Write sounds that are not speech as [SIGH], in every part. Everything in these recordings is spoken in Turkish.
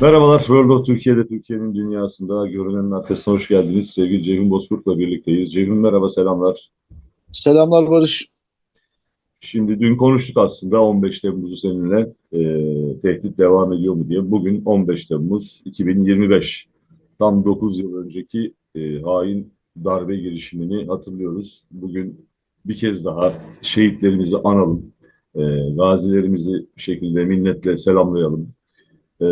Merhabalar, World of Türkiye'de, Türkiye'nin dünyasında görünenin arkasına hoş geldiniz. Sevgili Ceyhun Bozkurt'la birlikteyiz. Ceyhun merhaba, selamlar. Selamlar Barış. Şimdi dün konuştuk aslında 15 Temmuz'u seninle e, tehdit devam ediyor mu diye. Bugün 15 Temmuz 2025. Tam 9 yıl önceki e, hain darbe girişimini hatırlıyoruz. Bugün bir kez daha şehitlerimizi analım. E, gazilerimizi bir şekilde minnetle selamlayalım. E,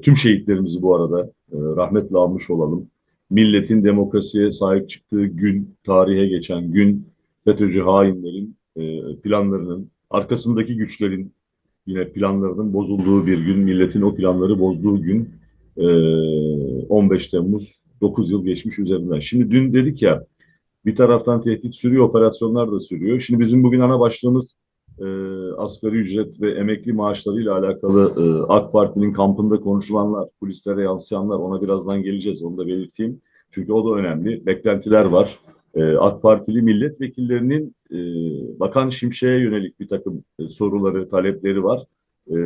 tüm şehitlerimizi bu arada e, rahmetle almış olalım. Milletin demokrasiye sahip çıktığı gün, tarihe geçen gün, FETÖ'cü hainlerin e, planlarının, arkasındaki güçlerin yine planlarının bozulduğu bir gün, milletin o planları bozduğu gün e, 15 Temmuz 9 yıl geçmiş üzerinden. Şimdi dün dedik ya bir taraftan tehdit sürüyor, operasyonlar da sürüyor. Şimdi bizim bugün ana başlığımız e, asgari ücret ve emekli maaşlarıyla alakalı e, AK Parti'nin kampında konuşulanlar, kulislere yansıyanlar ona birazdan geleceğiz onu da belirteyim. Çünkü o da önemli. Beklentiler var. E, AK Partili milletvekillerinin e, Bakan Şimşek'e yönelik bir takım e, soruları, talepleri var. E,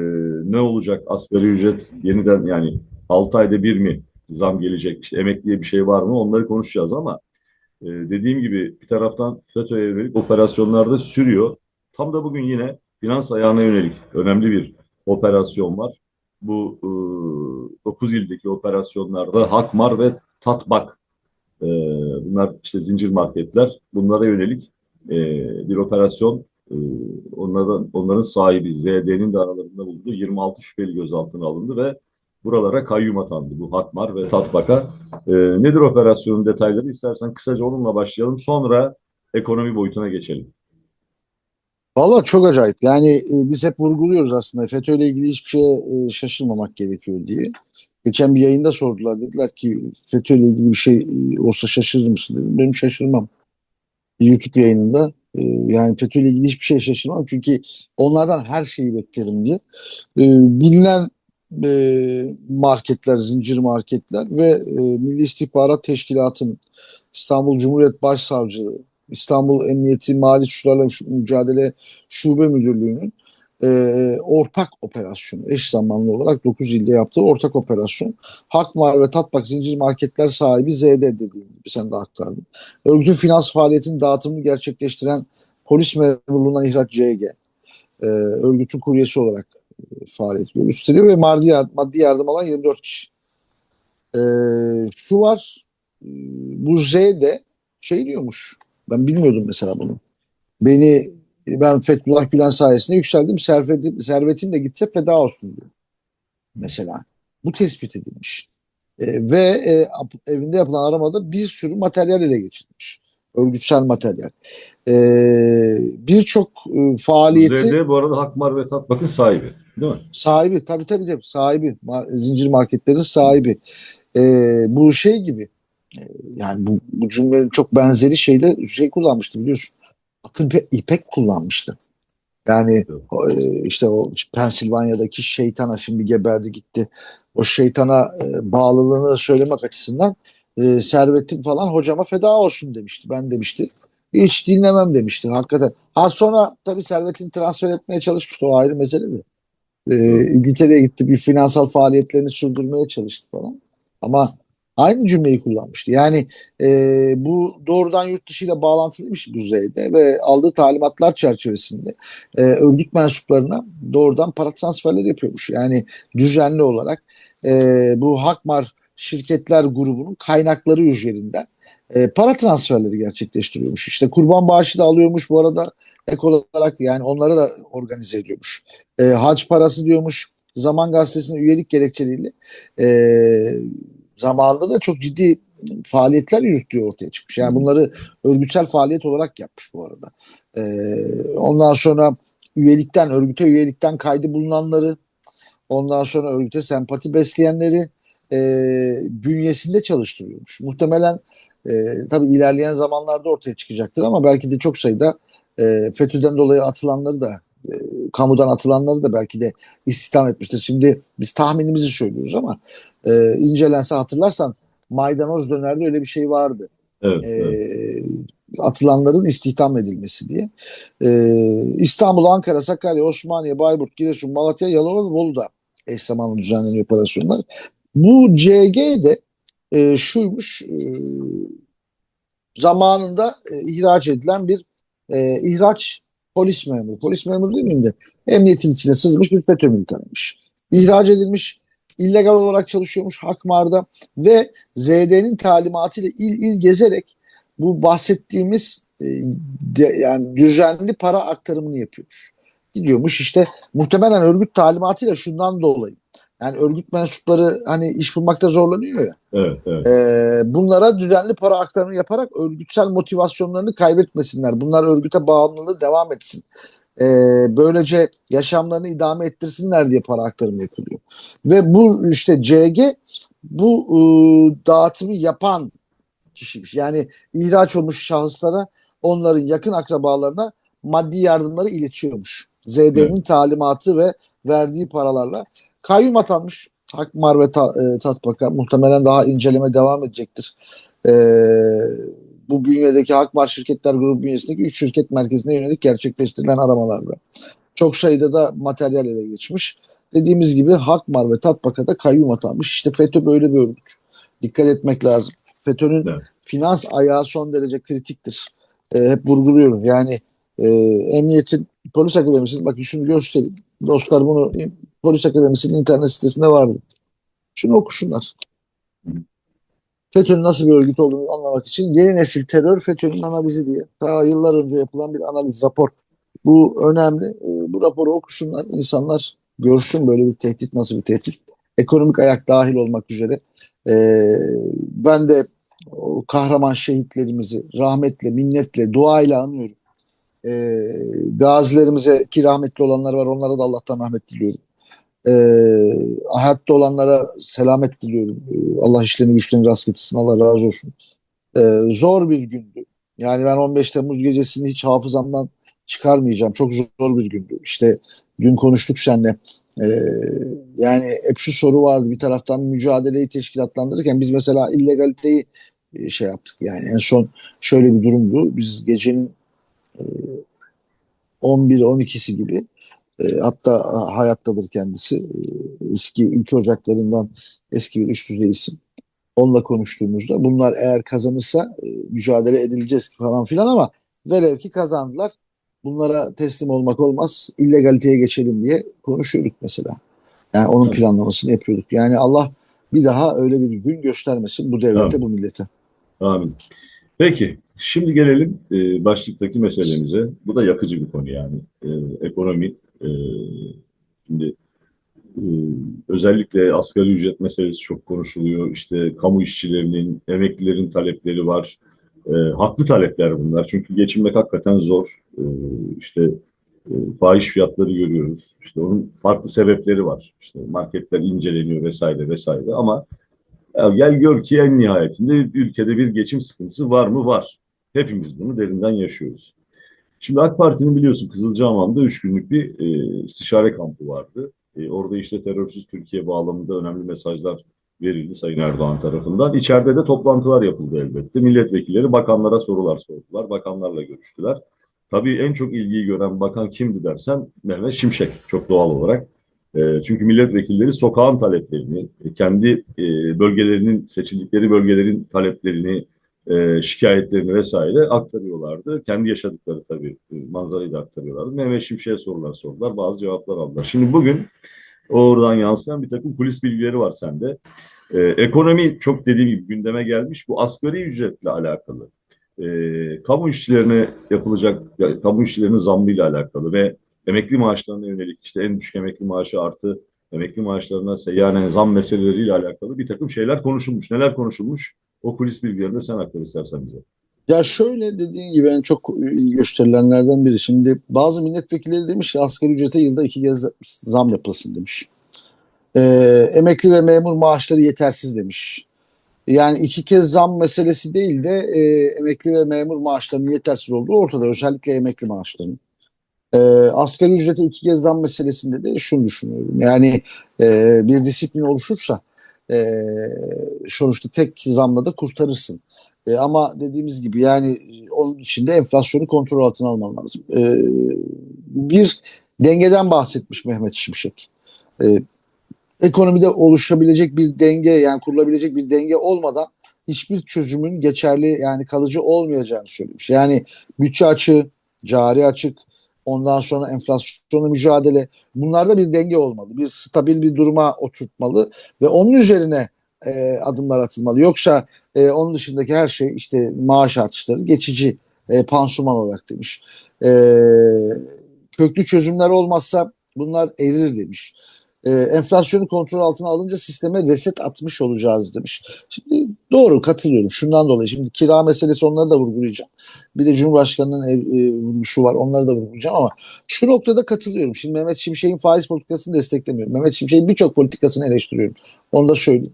ne olacak asgari ücret yeniden yani 6 ayda bir mi zam gelecek? İşte emekliye bir şey var mı? Onları konuşacağız ama e, dediğim gibi bir taraftan FETÖ'ye yönelik operasyonlarda sürüyor. Tam da bugün yine finans ayağına yönelik önemli bir operasyon var. Bu e, 9 ildeki operasyonlarda Hakmar ve Tatbak e, bunlar işte zincir marketler. Bunlara yönelik e, bir operasyon e, onlardan, onların sahibi ZD'nin de aralarında bulunduğu 26 şüpheli gözaltına alındı ve buralara kayyum atandı bu Hakmar ve Tatbak'a. E, nedir operasyonun detayları? İstersen kısaca onunla başlayalım. Sonra ekonomi boyutuna geçelim. Valla çok acayip. Yani e, biz hep vurguluyoruz aslında FETÖ ile ilgili hiçbir şeye e, şaşırmamak gerekiyor diye. Geçen bir yayında sordular. Dediler ki FETÖ ile ilgili bir şey e, olsa şaşırır mısın dedim. Benim şaşırmam. YouTube yayınında. E, yani FETÖ ile ilgili hiçbir şey şaşırmam. Çünkü onlardan her şeyi beklerim diye. E, bilinen e, marketler, zincir marketler ve e, Milli İstihbarat Teşkilatı'nın İstanbul Cumhuriyet Başsavcılığı, İstanbul Emniyeti Mali Suçlarla Mücadele Şube Müdürlüğü'nün e, ortak operasyonu, eş zamanlı olarak 9 ilde yaptığı ortak operasyon. Hakmar ve Tatbak zincir marketler sahibi ZD dediğim gibi sen de aktardın. Örgütün finans faaliyetinin dağıtımını gerçekleştiren polis memurluğundan ihraç CG, e, örgütün kuryesi olarak e, faaliyet gösteriyor ve maddi, maddi yardım alan 24 kişi. E, şu var, e, bu ZD şey diyormuş, ben bilmiyordum mesela bunu. Beni ben Fethullah Gülen sayesinde yükseldim. Servetim, servetim de gitse feda olsun diyor. Mesela. Bu tespit edilmiş. E, ve e, evinde yapılan aramada bir sürü materyal ele geçirilmiş. Örgütsel materyal. E, Birçok e, faaliyeti... ZD bu arada Hakmar ve Tatbak'ın sahibi değil mi? Sahibi tabii tabii, tabii sahibi. Zincir marketlerin sahibi. E, bu şey gibi yani bu, bu cümlenin çok benzeri şeyde şey kullanmıştı biliyorsun. Akın İpek kullanmıştı. Yani o, işte o Pensilvanya'daki şeytana şimdi geberdi gitti. O şeytana e, bağlılığını söylemek açısından e, servetim falan hocama feda olsun demişti. Ben demişti. Hiç dinlemem demişti hakikaten. Ha sonra tabii servetini transfer etmeye çalışmıştı. O ayrı mesele de. E, İngiltere'ye gitti bir finansal faaliyetlerini sürdürmeye çalıştı falan. Ama Aynı cümleyi kullanmıştı. Yani e, bu doğrudan yurt dışıyla bağlantılıymış düzeyde ve aldığı talimatlar çerçevesinde e, örgüt mensuplarına doğrudan para transferleri yapıyormuş. Yani düzenli olarak e, bu Hakmar şirketler grubunun kaynakları üzerinden e, para transferleri gerçekleştiriyormuş. İşte kurban bağışı da alıyormuş bu arada ek olarak yani onları da organize ediyormuş. E, hac parası diyormuş. Zaman Gazetesi'nin üyelik gerekçeleriyle e, zamanında da çok ciddi faaliyetler yürüttüğü ortaya çıkmış. Yani bunları örgütsel faaliyet olarak yapmış bu arada. Ee, ondan sonra üyelikten, örgüte üyelikten kaydı bulunanları, ondan sonra örgüte sempati besleyenleri e, bünyesinde çalıştırıyormuş. Muhtemelen e, tabii ilerleyen zamanlarda ortaya çıkacaktır ama belki de çok sayıda e, FETÖ'den dolayı atılanları da e, kamudan atılanları da belki de istihdam etmiştir. Şimdi biz tahminimizi söylüyoruz ama e, incelense hatırlarsan maydanoz dönerde öyle bir şey vardı. Evet, e, evet. Atılanların istihdam edilmesi diye. E, İstanbul, Ankara, Sakarya, Osmaniye, Bayburt, Giresun, Malatya, Yalova ve Bolu'da eş zamanlı düzenleniyor operasyonlar. Bu CG de e, şuymuş e, zamanında e, ihraç edilen bir e, ihraç polis memuru. Polis memuru değil miyim de emniyetin içine sızmış bir FETÖ militanıymış. İhraç edilmiş, illegal olarak çalışıyormuş Hakmar'da ve ZD'nin talimatıyla il il gezerek bu bahsettiğimiz e, de- yani düzenli para aktarımını yapıyormuş. Gidiyormuş işte muhtemelen örgüt talimatıyla şundan dolayı. Yani örgüt mensupları hani iş bulmakta zorlanıyor ya. Evet, evet. Ee, bunlara düzenli para aktarımı yaparak örgütsel motivasyonlarını kaybetmesinler. Bunlar örgüte bağımlılığı devam etsin. Ee, böylece yaşamlarını idame ettirsinler diye para aktarımı yapılıyor. Ve bu işte CG bu e, dağıtımı yapan kişiymiş. Yani ihraç olmuş şahıslara onların yakın akrabalarına maddi yardımları iletiyormuş. ZD'nin talimatı ve verdiği paralarla kayyum atanmış. Hakmar ve Ta, e, Tatbaka muhtemelen daha inceleme devam edecektir. E, bu bünyedeki Hakmar Şirketler Grubu bünyesindeki 3 şirket merkezine yönelik gerçekleştirilen aramalarda. Çok sayıda da materyal ele geçmiş. Dediğimiz gibi Hakmar ve Tatbaka'da kayyum atanmış. İşte FETÖ böyle bir örgüt. Dikkat etmek lazım. FETÖ'nün Evet. finans ayağı son derece kritiktir. E, hep vurguluyorum. Yani e, emniyetin polis akademisinin bakın şunu göstereyim. Dostlar bunu polis akademisinin internet sitesinde vardı. Şunu okusunlar. FETÖ'nün nasıl bir örgüt olduğunu anlamak için yeni nesil terör FETÖ'nün analizi diye. Daha yıllar önce yapılan bir analiz rapor. Bu önemli. E, bu raporu okusunlar. İnsanlar görsün böyle bir tehdit nasıl bir tehdit. Ekonomik ayak dahil olmak üzere. E, ben de o kahraman şehitlerimizi rahmetle, minnetle, duayla anıyorum. E, gazilerimize ki rahmetli olanlar var onlara da Allah'tan rahmet diliyorum. E, hayatta olanlara selamet diliyorum. E, Allah işlerini güçlerini rast getirsin. Allah razı olsun. E, zor bir gündü. Yani ben 15 Temmuz gecesini hiç hafızamdan çıkarmayacağım. Çok zor bir gündü. İşte dün konuştuk seninle. E, yani hep şu soru vardı. Bir taraftan mücadeleyi teşkilatlandırırken biz mesela illegaliteyi e, şey yaptık. Yani en son şöyle bir durumdu. Biz gecenin e, 11-12'si gibi e, hatta hayattadır kendisi. E, eski ülke ocaklarından eski bir üst düzey isim. Onunla konuştuğumuzda bunlar eğer kazanırsa e, mücadele edileceğiz falan filan ama velev ki kazandılar. Bunlara teslim olmak olmaz. illegaliteye geçelim diye konuşuyorduk mesela. Yani onun Evet. planlamasını yapıyorduk. Yani Allah bir daha öyle bir gün göstermesin bu devlete, Evet. bu millete. Amin. Peki, şimdi gelelim e, başlıktaki meselemize. Bu da yakıcı bir konu yani. E, ekonomi. E, şimdi özellikle asgari ücret meselesi çok konuşuluyor. İşte kamu işçilerinin, emeklilerin talepleri var. E, haklı talepler bunlar. Çünkü geçinmek hakikaten zor. E, işte e, fahiş fiyatları görüyoruz. İşte onun farklı sebepleri var. İşte marketler inceleniyor vesaire vesaire ama ya gel gör ki en nihayetinde ülkede bir geçim sıkıntısı var mı? Var. Hepimiz bunu derinden yaşıyoruz. Şimdi AK Parti'nin biliyorsun Kızılcahamam'da üç günlük bir e, istişare kampı vardı. E, orada işte terörsüz Türkiye bağlamında önemli mesajlar verildi Sayın Erdoğan tarafından. İçeride de toplantılar yapıldı elbette. Milletvekilleri bakanlara sorular sordular. Bakanlarla görüştüler. Tabii en çok ilgiyi gören bakan kimdi dersen Mehmet Şimşek çok doğal olarak. E, çünkü milletvekilleri sokağın taleplerini, kendi e, bölgelerinin, seçildikleri bölgelerin taleplerini, e, şikayetlerini vesaire aktarıyorlardı. Kendi yaşadıkları tabii e, manzarayı da aktarıyorlardı. Mehmet Şimşek'e sorular sordular, bazı cevaplar aldılar. Şimdi bugün oradan yansıyan bir takım kulis bilgileri var sende. E, ekonomi çok dediğim gibi gündeme gelmiş. Bu asgari ücretle alakalı. E, kamu işçilerine yapılacak, ya, kamu işçilerinin zammıyla alakalı ve emekli maaşlarına yönelik işte en düşük emekli maaşı artı emekli maaşlarına seyyanen zam meseleleriyle alakalı bir takım şeyler konuşulmuş. Neler konuşulmuş? O kulis bilgilerini sen aktar istersen bize. Ya şöyle dediğin gibi en çok gösterilenlerden biri. Şimdi bazı milletvekilleri demiş ki asgari ücrete yılda iki kez zam yapılsın demiş. Ee, emekli ve memur maaşları yetersiz demiş. Yani iki kez zam meselesi değil de e, emekli ve memur maaşlarının yetersiz olduğu ortada. Özellikle emekli maaşlarının. Ee, asgari ücrete iki kez zam meselesinde de şunu düşünüyorum. Yani e, bir disiplin oluşursa e, sonuçta tek zamla da kurtarırsın. E, ama dediğimiz gibi yani onun içinde enflasyonu kontrol altına alman lazım. E, bir dengeden bahsetmiş Mehmet Şimşek. E, ekonomide oluşabilecek bir denge yani kurulabilecek bir denge olmadan hiçbir çözümün geçerli yani kalıcı olmayacağını söylemiş. Yani bütçe açığı, cari açık, ondan sonra enflasyonla mücadele bunlarda bir denge olmalı. Bir stabil bir duruma oturtmalı ve onun üzerine e, adımlar atılmalı. Yoksa e, onun dışındaki her şey işte maaş artışları geçici e, pansuman olarak demiş. E, köklü çözümler olmazsa bunlar erir demiş. E, enflasyonu kontrol altına alınca sisteme reset atmış olacağız demiş. Şimdi doğru katılıyorum. Şundan dolayı şimdi kira meselesi onları da vurgulayacağım. Bir de Cumhurbaşkanı'nın ev, e, vurguşu var. Onları da vurgulayacağım ama şu noktada katılıyorum. Şimdi Mehmet Şimşek'in faiz politikasını desteklemiyorum. Mehmet Şimşek'in birçok politikasını eleştiriyorum. Onu da söyleyeyim.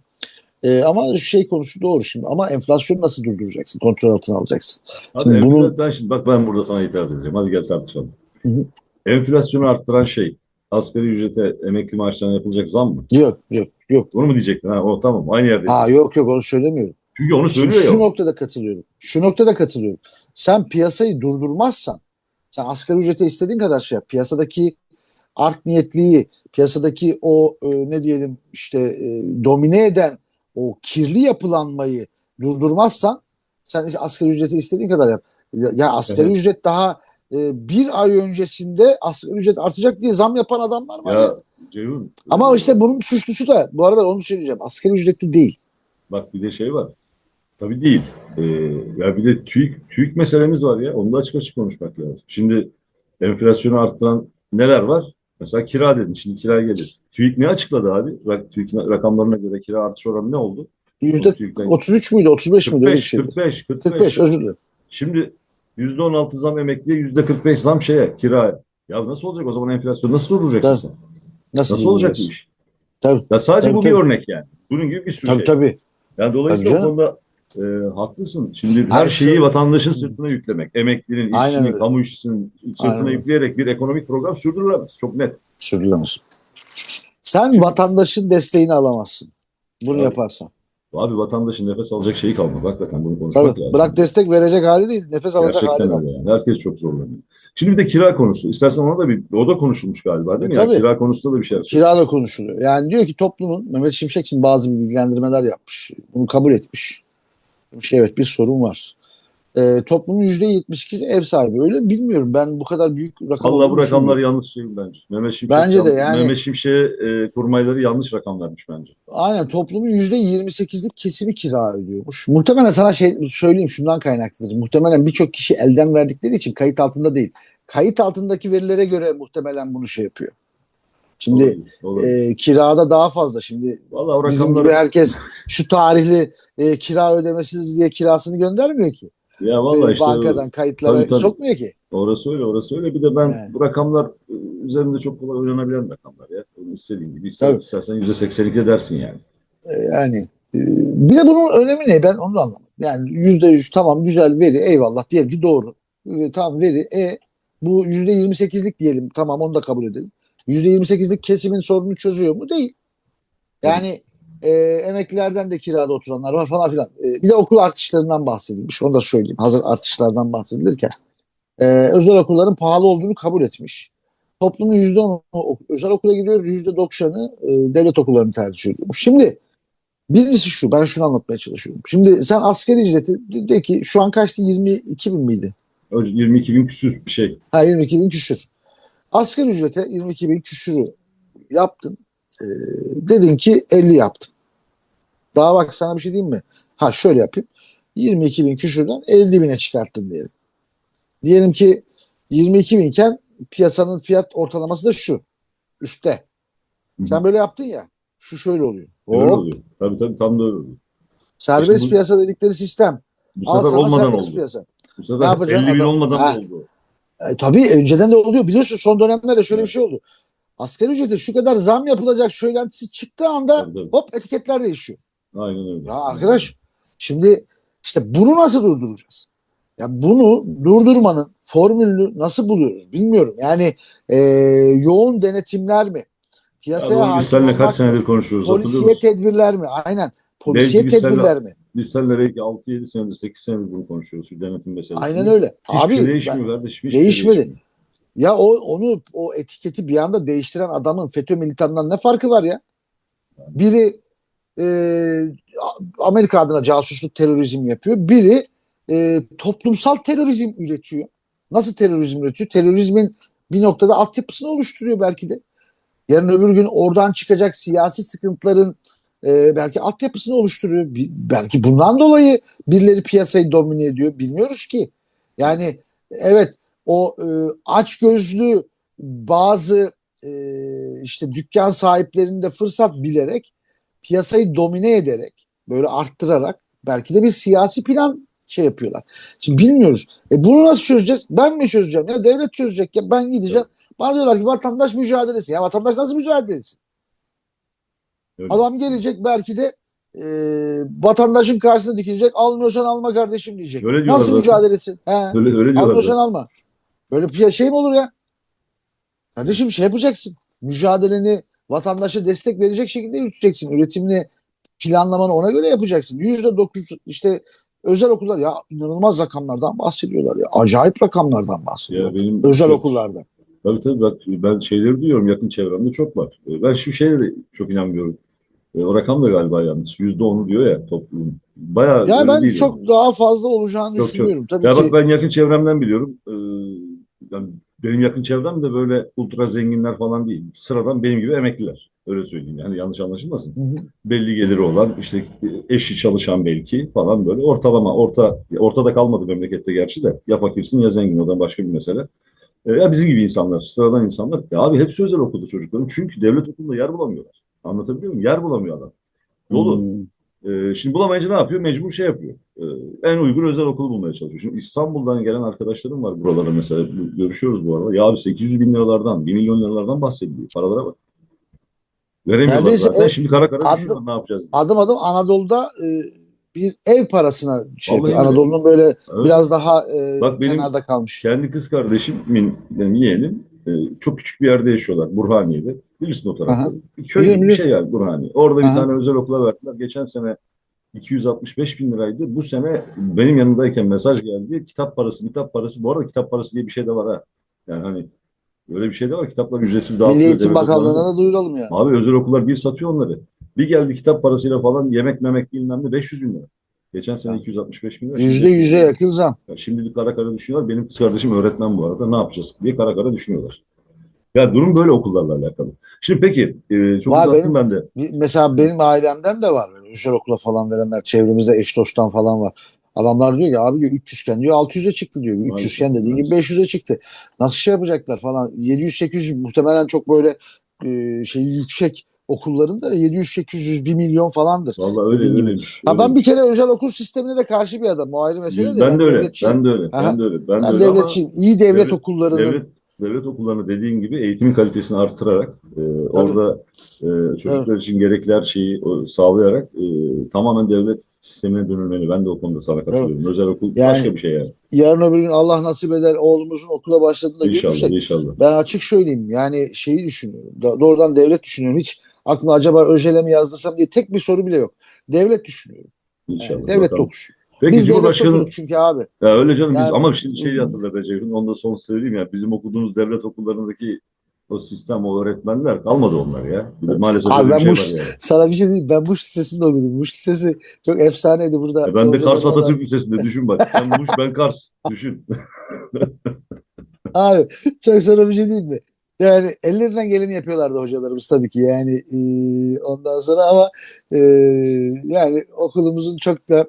E, ama şey konusu doğru şimdi. Ama enflasyonu nasıl durduracaksın? Kontrol altına alacaksın. Hadi Şimdi bunu- ben şimdi bak ben burada sana itiraz edeceğim. Hadi gel tartışalım. Hı hı. Enflasyonu arttıran şey asgari ücrete, emekli maaşlarına yapılacak zam mı? Yok yok yok. Onu mu diyecektin? Ha, o tamam aynı yerde. Ha yok yok onu söylemiyorum. Çünkü onu Şimdi söylüyor şu ya. noktada katılıyorum. Şu noktada katılıyorum. Sen piyasayı durdurmazsan, sen asgari ücrete istediğin kadar şey yap. Piyasadaki art niyetliği, piyasadaki o e, ne diyelim işte e, domine eden o kirli yapılanmayı durdurmazsan sen asgari ücreti istediğin kadar yap. Ya, ya asgari Evet. ücret daha e, bir ay öncesinde asgari ücret artacak diye zam yapan adamlar var ya. Ya Ceyhun. Ama işte bunun suçlusu da bu arada onu söyleyeceğim. Asgari ücretli değil. Bak bir de şey var. Tabii değil. Ee, ya bir de TÜİK, TÜİK meselemiz var ya. Onu da açık açık konuşmak lazım. Şimdi enflasyonu arttıran neler var? Mesela kira dedin. Şimdi kira gelir. TÜİK ne açıkladı abi? Rak- TÜİK rakamlarına göre kira artış oranı ne oldu? Yüzde TÜİK'ten 33 müydü 35 miydi öyle bir 45, şeydi. 45, 45. 45 özür dilerim. Şimdi %16 zam emekliye, %45 zam şeye, kiraya. Ya nasıl olacak o zaman enflasyon? Nasıl durduracaksın sen? Nasıl, Nasıl olacak bu iş? Tabii. Ya sadece Tabii, bu bir tabii. örnek yani. Bunun gibi bir sürü Tabii şey. tabii. Yani dolayısıyla Tabii o konuda e, haklısın. Şimdi her Hayır, şeyi şu- vatandaşın sırtına yüklemek, emeklinin, Aynen işçinin, öyle. kamu işçisinin sırtına Aynen yükleyerek bir ekonomik program sürdürülemez. Çok net. Sürdürülemez. Sen vatandaşın desteğini alamazsın. Bunu Tabii. yaparsan. Abi vatandaşın nefes alacak şeyi kalmadı. Hakikaten bunu konuşmak Tabii. lazım. Bırak destek verecek hali değil. Nefes alacak hali Gerçekten var. öyle yani. Herkes çok zorlanıyor. Şimdi bir de kira konusu. İstersen ona da bir, o da konuşulmuş galiba değil mi? E, Ya, tabii. kira konusunda da bir şey Kira da konuşuluyor. Yani diyor ki toplumun Mehmet Şimşek için bazı bilgilendirmeler yapmış. Bunu kabul etmiş. Demiş ki evet bir sorun var. Ee, toplumun %72'si ev sahibi. Öyle mi bilmiyorum. Ben bu kadar büyük rakam Vallahi bu rakamlar yanlış değil bence. Mehmet Şimşek, Bence de yani- Mehmet Şimşek'e e, kurmayları yanlış rakam vermiş bence. Aynen toplumun %28'lik kesimi kira ödüyormuş. Muhtemelen sana şey söyleyeyim şundan kaynaklıdır. Muhtemelen birçok kişi elden verdikleri için kayıt altında değil. Kayıt altındaki verilere göre muhtemelen bunu şey yapıyor. Şimdi Olabilir, olabilir. e, kirada daha fazla. Şimdi Vallahi o bizim rakamları gibi herkes şu tarihli e, kira ödemesiz diye kirasını göndermiyor ki. Ya vallahi işte bankadan kayıtlara tabii, tabii. sokmuyor ki. orası öyle orası öyle. Bir de ben Yani. bu rakamlar e, üzerinde çok kolay oynanabilen rakamlar ya. Onu istediğin gibi ister, Tabii. istersen %82'de dersin yani. E, yani e, bir de bunun önemi ne? Ben onu da anlamadım. Yani yüzde yüz tamam güzel veri eyvallah diyelim ki doğru. E, tamam veri e bu yüzde yirmi sekizlik diyelim tamam onu da kabul edelim. Yüzde yirmi sekizlik kesimin sorununu çözüyor mu? Değil. Yani e, emeklilerden de kirada oturanlar var falan filan. E, bir de okul artışlarından bahsedilmiş. Onu da söyleyeyim. Hazır artışlardan bahsedilirken. E, özel okulların pahalı olduğunu kabul etmiş. Toplumun yüzde onu özel okula gidiyor, yüzde doksanı e, devlet okullarını tercih ediyormuş. Şimdi birincisi şu, ben şunu anlatmaya çalışıyorum. Şimdi sen asgari ücreti de- ki şu an kaçtı? 22 bin miydi? Önce 22 bin küsür bir şey. Ha 22 bin küsür. Asgari ücrete 22 bin küsürü yaptın. Ee, dedin ki 50 yaptım. Daha bak sana bir şey diyeyim mi? Ha şöyle yapayım. 22 bin küsürden 50 bine çıkarttın diyelim. Diyelim ki 22 binken piyasanın fiyat ortalaması da şu. Üstte. Hı hı. Sen böyle yaptın ya. Şu şöyle oluyor. Öyle Hop. oluyor. Tabii tabii tam da öyle. Serbest bu- piyasa dedikleri sistem. Bu Al sefer sana olmadan serbest oldu. piyasa. Bu Ne sefer yapacaksın 50 bin adam? olmadan Ha. oldu. E, tabii önceden de oluyor. Biliyorsun son dönemlerde şöyle bir şey oldu. Asgari ücrete şu kadar zam yapılacak söylentisi çıktığı anda Tabii, tabii. hop etiketler değişiyor. Aynen öyle. Ya arkadaş şimdi işte bunu nasıl durduracağız? Ya bunu durdurmanın formülünü nasıl buluyoruz bilmiyorum. Yani e, yoğun denetimler mi? Ya Piyasaya bunu biz seninle kaç senedir konuşuyoruz Polisiye tedbirler mi? Aynen. Polisiye seninle- tedbirler mi? Biz seninle belki 6-7 senedir, 8 senedir bunu konuşuyoruz. Şu denetim meselesini. Aynen öyle. Abi şey ben- değişmiyor kardeşim. hiçbir şey değişmedi. Ya o onu o etiketi bir anda değiştiren adamın FETÖ militanından ne farkı var ya? Biri e, Amerika adına casusluk terörizm yapıyor. Biri e, toplumsal terörizm üretiyor. Nasıl terörizm üretiyor? Terörizmin bir noktada altyapısını oluşturuyor belki de. Yarın öbür gün oradan çıkacak siyasi sıkıntıların e, belki altyapısını oluşturuyor. Belki bundan dolayı birileri piyasayı domine ediyor. Bilmiyoruz ki. Yani evet o e, açgözlü bazı e, işte dükkan sahiplerinde fırsat bilerek piyasayı domine ederek böyle arttırarak belki de bir siyasi plan şey yapıyorlar. Şimdi bilmiyoruz. E bunu nasıl çözeceğiz? Ben mi çözeceğim? Ya devlet çözecek ya ben gideceğim. Bana diyorlar ki vatandaş mücadelesi. Ya vatandaş nasıl mücadele etsin? Öyle. Adam gelecek belki de e, vatandaşın karşısına dikilecek. Almıyorsan alma kardeşim diyecek. Öyle Nasıl zaten. mücadele etsin? He. Öyle, öyle. Almıyorsan zaten. alma. Böyle bir şey mi olur ya? Kardeşim şey yapacaksın. Mücadeleni vatandaşa destek verecek şekilde yürüteceksin. Üretimini planlamanı ona göre yapacaksın. Yüzde dokuz işte özel okullar ya inanılmaz rakamlardan bahsediyorlar ya. Acayip rakamlardan bahsediyorlar. Ya benim özel çok- okullarda. Tabii tabii bak ben şeyleri duyuyorum yakın çevremde çok var. E, Ben şu şeye de çok inanmıyorum. E, O rakam da galiba yanlış. Yüzde onu diyor ya toplum. Bayağı Ya ben değil çok yani. daha fazla olacağını Çok, çok. düşünüyorum. Tabii Ya ki bak ben yakın çevremden biliyorum. Ee, yani benim yakın çevrem de böyle ultra zenginler falan değil. Sıradan benim gibi emekliler. Öyle söyleyeyim yani yanlış anlaşılmasın. Hı hı. Belli geliri olan işte eşi çalışan belki falan böyle ortalama orta ortada kalmadı memlekette gerçi de ya fakirsin ya zengin o da başka bir mesele. Ee, ya bizim gibi insanlar, sıradan insanlar. Ya abi hepsi özel okulda çocuklarım. Çünkü devlet okulunda yer bulamıyorlar. Anlatabiliyor muyum? Yer bulamıyor adam. Dolu. Hmm. Ee, şimdi bulamayınca ne yapıyor? Mecbur şey yapıyor. Ee, en uygun özel okulu bulmaya çalışıyor. Şimdi İstanbul'dan gelen arkadaşlarım var buralara mesela. Görüşüyoruz bu arada. Ya abi 800 bin liralardan, 1 milyon liralardan bahsediliyor. Paralara bak. Veremiyorlar Neredeyse zaten. o- Şimdi kara kara adım- ne yapacağız. Adım adım Anadolu'da e, bir ev parasına şey yapıyor. Anadolu'nun böyle Evet. biraz daha e, Bak benim- kenarda kalmış. Kendi kız kardeşimin, yani yeğenim e, çok küçük bir yerde yaşıyorlar. Burhaniye'de. Bilirsin o tarafta. Aha. Bir köy bir şey yani Burhaniye. Orada bir Aha. tane özel okula verdiler. Geçen sene 265 bin liraydı. Bu sene benim yanımdayken mesaj geldi. Kitap parası, kitap parası. Bu arada kitap parası diye bir şey de var ha. Yani hani öyle bir şey de var. Kitaplar ücretsiz Milli dağıtılıyor. Eğitim devlet okullarında. Bakanlığı'na da duyuralım yani. Abi özel okullar bir satıyor onları. Bir geldi kitap parasıyla falan yemek memek bilmem ne 500 bin lira. Geçen sene Ha. 265 bin lira. Yüzde yüze yakın zam. ya Şimdilik kara kara düşünüyorlar. Benim kız kardeşim öğretmen bu arada. Ne yapacağız diye kara kara düşünüyorlar. Ya durum böyle okullarla alakalı. Şimdi peki e, çok Var uzattım benim- ben de. Mesela benim ailemden de var. Özel okula falan verenler. Çevremizde eş dosttan falan var. Adamlar diyor ki abi diyor 300 iken diyor 600'e çıktı diyor. 300 iken dediğin gibi 500'e çıktı. Nasıl şey yapacaklar falan. 700-800 muhtemelen çok böyle e, şey yüksek okulların da 700-800 1 milyon falandır. Vallahi öyle Dediğin gibi. öyleymiş. Ha ben bir kere özel okul sistemine de karşı bir adam. O ayrı mesele de. ben de öyle. Ben de öyle. Ben de öyle. Ben, Ben de öyle ama devletçiyim. İyi devlet, devlet- okullarının devlet devlet okullarını dediğin gibi eğitimin kalitesini arttırarak e, orada e, çocuklar için gerekli her şeyi o, sağlayarak e, tamamen devlet sistemine dönülmeli. Ben de o konuda sana katılıyorum. Özel okul Yani- başka bir şey yani. yarın öbür gün Allah nasip eder oğlumuzun okula başladığında İnşallah, görürsek inşallah. ben açık söyleyeyim yani şeyi düşünüyorum. Do- Doğrudan devlet düşünüyorum. Hiç aklıma acaba öjele mi yazdırsam diye tek bir soru bile yok. Devlet düşünüyorum. Yani İnşallah. devlet bakalım. Peki Biz Cumhurbaşkanı çünkü abi. Ya öyle canım biz Yani- ama şimdi şey hatırla be Ceyhun onu da son söyleyeyim ya bizim okuduğumuz devlet okullarındaki o sistem o öğretmenler kalmadı onlar ya. Maalesef Abi ben şey var yani. Sana bir şey diyeyim. Ben Muş Lisesi'nde okudum. Muş Lisesi çok efsaneydi burada. Ya ben de Kars Atatürk Lisesi'nde düşün bak. Sen Muş ben Kars düşün. [LAUGHS] Abi çok sana bir şey diyeyim mi? Yani ellerinden geleni yapıyorlardı hocalarımız tabii ki yani e, ondan sonra ama e, yani okulumuzun çok da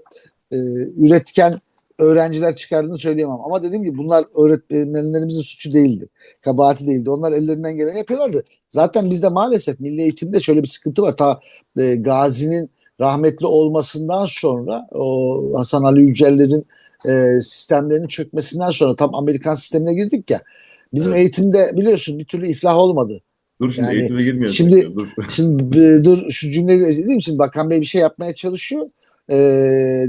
e, üretken öğrenciler çıkardığını söyleyemem. Ama dediğim gibi bunlar öğretmenlerimizin suçu değildi. Kabahati değildi. Onlar ellerinden geleni yapıyorlardı. Zaten bizde maalesef milli eğitimde şöyle bir sıkıntı var. Ta e, Gazi'nin rahmetli olmasından sonra o Hasan Ali Yüceller'in e, sistemlerinin çökmesinden sonra tam Amerikan sistemine girdik ya. Bizim Evet. eğitimde biliyorsun bir türlü iflah olmadı. Dur şimdi Yani eğitime girmeyelim. şimdi- Dur. Şimdi dur şu cümleyi değil mi? Şimdi Bakan Bey bir şey yapmaya çalışıyor. E,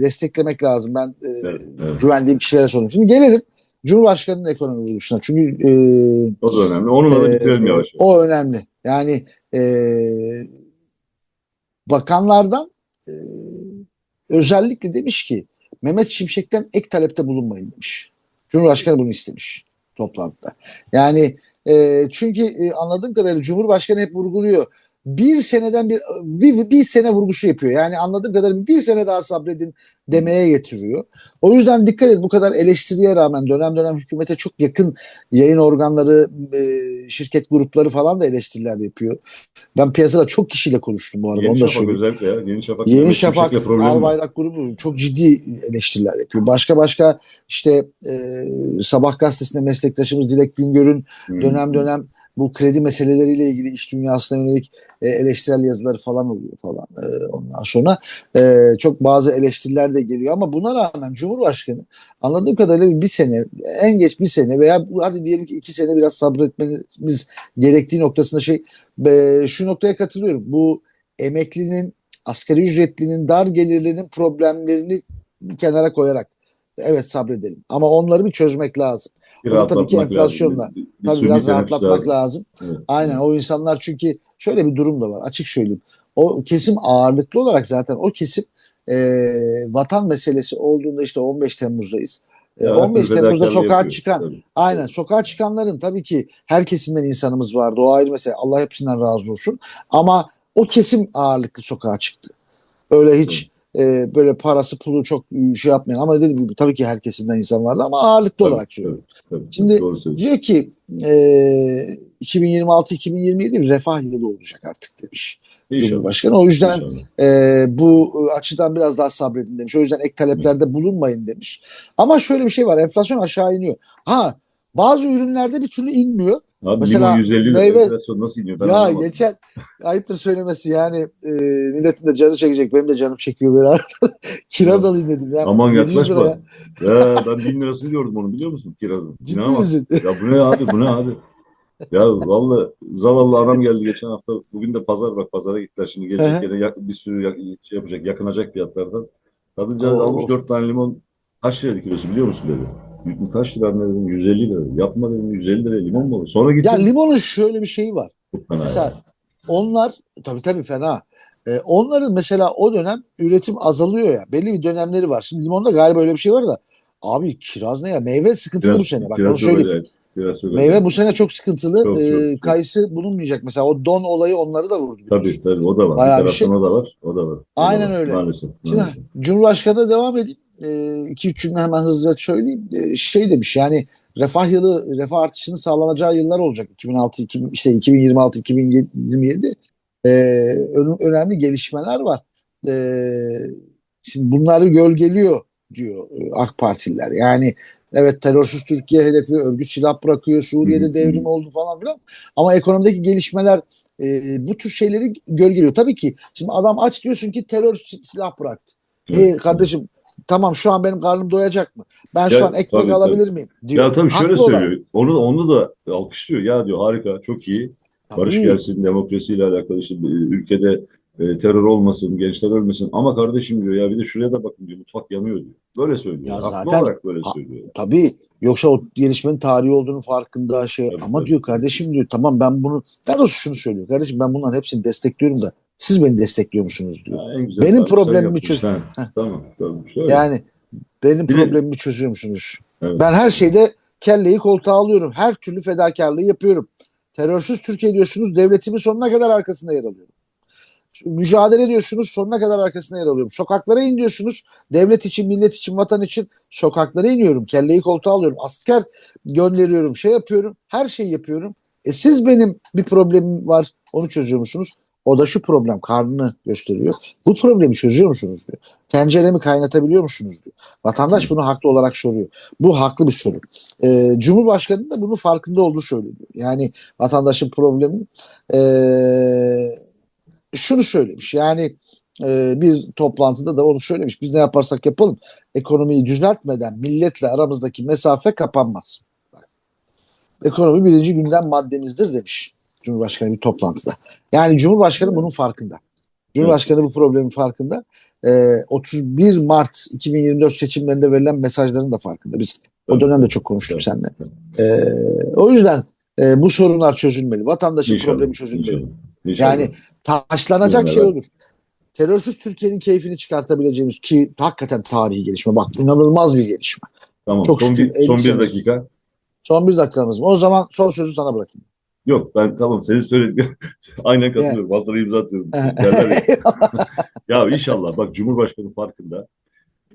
desteklemek lazım. Ben e, Evet, evet. güvendiğim kişilere soruyorum. Şimdi gelelim Cumhurbaşkanı'nın ekonomi vurgusuna. Çünkü e, O da önemli. Onunla da e, bitirelim e, yavaş. o önemli. Yani e, bakanlardan e, özellikle demiş ki Mehmet Şimşek'ten ek talepte bulunmayın demiş. Cumhurbaşkanı bunu istemiş toplantıda. Yani e, çünkü e, anladığım kadarıyla Cumhurbaşkanı hep vurguluyor. Bir seneden bir, bir, bir sene vurgusu yapıyor. Yani anladığım kadarıyla bir sene daha sabredin demeye getiriyor. O yüzden dikkat et bu kadar eleştiriye rağmen dönem dönem hükümete çok yakın yayın organları, e, şirket grupları falan da eleştiriler yapıyor. Ben piyasada çok kişiyle konuştum bu arada. Yeni onu da Şafak özellikle ya. Yeni Şafak. Yeni Şafak. Albayrak grubu çok ciddi eleştiriler yapıyor. Başka başka işte e, Sabah gazetesinde meslektaşımız Dilek Güngör'ün Hı. dönem dönem bu kredi meseleleriyle ilgili iş dünyasına yönelik e, eleştirel yazıları falan oluyor falan. E, ondan sonra e, çok bazı eleştiriler de geliyor ama buna rağmen Cumhurbaşkanı anladığım kadarıyla bir sene en geç bir sene veya hadi diyelim ki iki sene biraz sabretmemiz gerektiği noktasında şey e, şu noktaya katılıyorum. Bu emeklinin asgari ücretlinin dar gelirlinin problemlerini kenara koyarak evet sabredelim. Ama onları bir çözmek lazım. Bir Bu da tabii ki enflasyonla. lazım. Bir- bir Tabii biraz rahatlatmak lazım. Evet. Aynen o insanlar çünkü şöyle bir durum da var açık söyleyeyim. O kesim ağırlıklı olarak zaten o kesim e, vatan meselesi olduğunda işte 15 Temmuz'dayız. E, Ya, 15 fedakarlığı Temmuz'da sokağa yapıyor. çıkan Tabii. Aynen sokağa çıkanların tabii ki her kesimden insanımız vardı. O ayrı mesele. Allah hepsinden razı olsun. Ama o kesim ağırlıklı sokağa çıktı. Öyle hiç e, böyle parası pulu çok şey yapmayan ama dediğim gibi tabii ki her kesimden insan vardı ama ağırlıklı Tabii, olarak söylüyorum. Tabii, Şimdi doğru söylüyorsun. Diyor ki e, 2026-2027 bir refah yılı olacak artık demiş İnşallah. Cumhurbaşkanı. O yüzden İnşallah. e, bu açıdan biraz daha sabredin demiş. O yüzden ek taleplerde bulunmayın demiş. Ama şöyle bir şey var. Enflasyon aşağı iniyor. Ha bazı ürünlerde bir türlü inmiyor. Abi Mesela limon 150 lira meyve- nasıl iniyor? Ben ya anlamadım. geçen ayıptır söylemesi yani e, milletin de canı çekecek. Benim de canım çekiyor böyle. [LAUGHS] Kiraz alayım dedim ya. Aman 700 yaklaşma. liraya. Ya ben bin lirasını gördüm onu biliyor musun kirazın? Ciddi İnanamazsın. misin? Ya bu ne abi bu ne abi? Ya vallahi zavallı anam geldi geçen hafta. Bugün de pazar bak pazara gittiler. Şimdi gelecek yere bir sürü yak- şey yapacak yakınacak fiyatlardan. Kadıncağız almış dört tane limon. Kaç liraydı kilosu biliyor musun dedi. "Yüz- Kaç lira dedim 150 lira. Yapma dedim 150 lira limon mu olur? Sonra gittim. Ya limonun şöyle bir şeyi var. Mesela onlar tabii tabii fena. Ee, onların mesela o dönem üretim azalıyor ya. Belli bir dönemleri var. Şimdi limonda galiba öyle bir şey var da abi kiraz ne ya? Meyve sıkıntılı bu sene. Bak onu söyleyeyim. Kiraz çok Meyve bu sene çok sıkıntılı. Çok, çok, Ee, kayısı bulunmayacak. Mesela o don olayı onları da vurdu. Tabii tabii o da var. Bayağı bir bir şey- o da var. O da var. O da Aynen var. öyle. Maalesef. Şimdi maalesef. Cumhurbaşkanı'na devam edeyim. 2-3 cümle hemen hızlıca söyleyeyim. Ee, şey demiş yani refah yılı, refah artışının sağlanacağı yıllar olacak. 2006, 2000, işte 2026, 2027. Ee, ön- önemli gelişmeler var. Ee, şimdi bunları gölgeliyor diyor e, AK Partililer. Yani evet terörsüz Türkiye hedefi, örgüt silah bırakıyor, Suriye'de devrim oldu falan filan. Ama ekonomideki gelişmeler e, bu tür şeyleri gölgeliyor. Tabii ki şimdi adam aç diyorsun ki terör silah bıraktı. E kardeşim tamam şu an benim karnım doyacak mı? Ben Ya, şu an ekmek tabii, alabilir miyim? Diyor. Ya tabii şöyle Haklı olarak. söylüyor. Onu da onu da alkışlıyor. Ya diyor harika, çok iyi. Barış Tabii. gelsin, demokrasiyle alakalı işte ülkede e, terör olmasın, gençler ölmesin. Ama kardeşim diyor ya bir de şuraya da bakın diyor. Mutfak yanıyor diyor. Böyle söylüyor. Ya Haklı zaten- olarak böyle Ha- söylüyor. Tabii. Yoksa o gelişmenin tarihi olduğunu farkında şey Tabii, ama tabii. diyor kardeşim diyor tamam ben bunu daha doğrusu şunu söylüyor. Kardeşim ben bunların hepsini destekliyorum da siz beni destekliyor musunuz diyor. Güzel Benim problemimi çöz- Ha. Tamam, tamam. Şöyle. Yani benim Bir de- problemimi çözüyor musunuz? Evet. Ben her şeyde kelleyi koltuğa alıyorum. Her türlü fedakarlığı yapıyorum. Terörsüz Türkiye diyorsunuz. Devletimin sonuna kadar arkasında yer alıyorum. Mücadele ediyorsunuz. Sonuna kadar arkasında yer alıyorum. Sokaklara in diyorsunuz. Devlet için, millet için, vatan için sokaklara iniyorum. Kelleyi koltuğa alıyorum. Asker gönderiyorum. Şey yapıyorum. Her şeyi yapıyorum. E siz benim bir problemim var. Onu çözüyor musunuz? O da şu problem. Karnını gösteriyor. Bu problemi çözüyor musunuz diyor. Tenceremi kaynatabiliyor musunuz diyor. Vatandaş bunu haklı olarak soruyor. Bu haklı bir soru. Ee, Cumhurbaşkanı da bunun farkında olduğu söyleniyor. Yani vatandaşın problemi ee, şunu söylemiş. Yani e, bir toplantıda da onu söylemiş. Biz ne yaparsak yapalım ekonomiyi düzeltmeden milletle aramızdaki mesafe kapanmaz. Ekonomi birinci gündem maddemizdir demiş Cumhurbaşkanı bir toplantıda. Yani Cumhurbaşkanı bunun farkında. Cumhurbaşkanı bu problemin farkında. Ee, 31 Mart 2024 seçimlerinde verilen mesajların da farkında. Biz o dönemde çok konuştuk seninle. Ee, o yüzden e, bu sorunlar çözülmeli. Vatandaşın İnşallah, problemi çözülmeli. inşallah, inşallah. Yani taşlanacak Evet. şey olur. Terörsüz Türkiye'nin keyfini çıkartabileceğimiz ki hakikaten tarihi gelişme. Bak inanılmaz bir gelişme. tamam. çok son şükür bir, son 50 bir dakika. Son bir dakikamız mı? O zaman son sözü sana bırakayım. Yok ben tamam senin söylediklerin [LAUGHS] aynen katılıyorum. Altına imza atıyorum. [LAUGHS] Ya. Ya inşallah bak Cumhurbaşkanı farkında.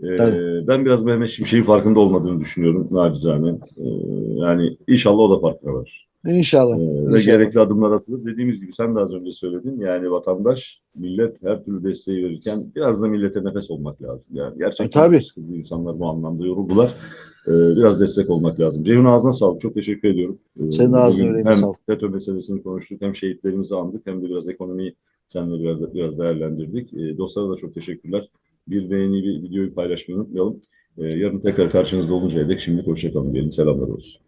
Ee, Tabii. ben biraz Mehmet Şimşek'in farkında olmadığını düşünüyorum nacizane. Ee, yani inşallah o da farkına var. İnşallah. Ee, ve İnşallah. gerekli adımlar atılır. Dediğimiz gibi sen de az önce söyledin. Yani vatandaş, millet her türlü desteği verirken biraz da millete nefes olmak lazım. Yani gerçekten E, tabii. insanlar bu anlamda yoruldular. Ee, biraz destek olmak lazım. Ceyhun ağzına sağlık. Çok teşekkür ediyorum. Ee, Senin ağzına bugün yüreğine hem sağlık. FETÖ meselesini konuştuk, hem şehitlerimizi andık, hem de biraz ekonomiyi seninle biraz, biraz değerlendirdik. Ee, dostlara da çok teşekkürler. Bir beğeni, bir videoyu paylaşmayı unutmayalım. Yarın tekrar karşınızda oluncaya dek şimdi hoşçakalın diyelim. Selamlar olsun.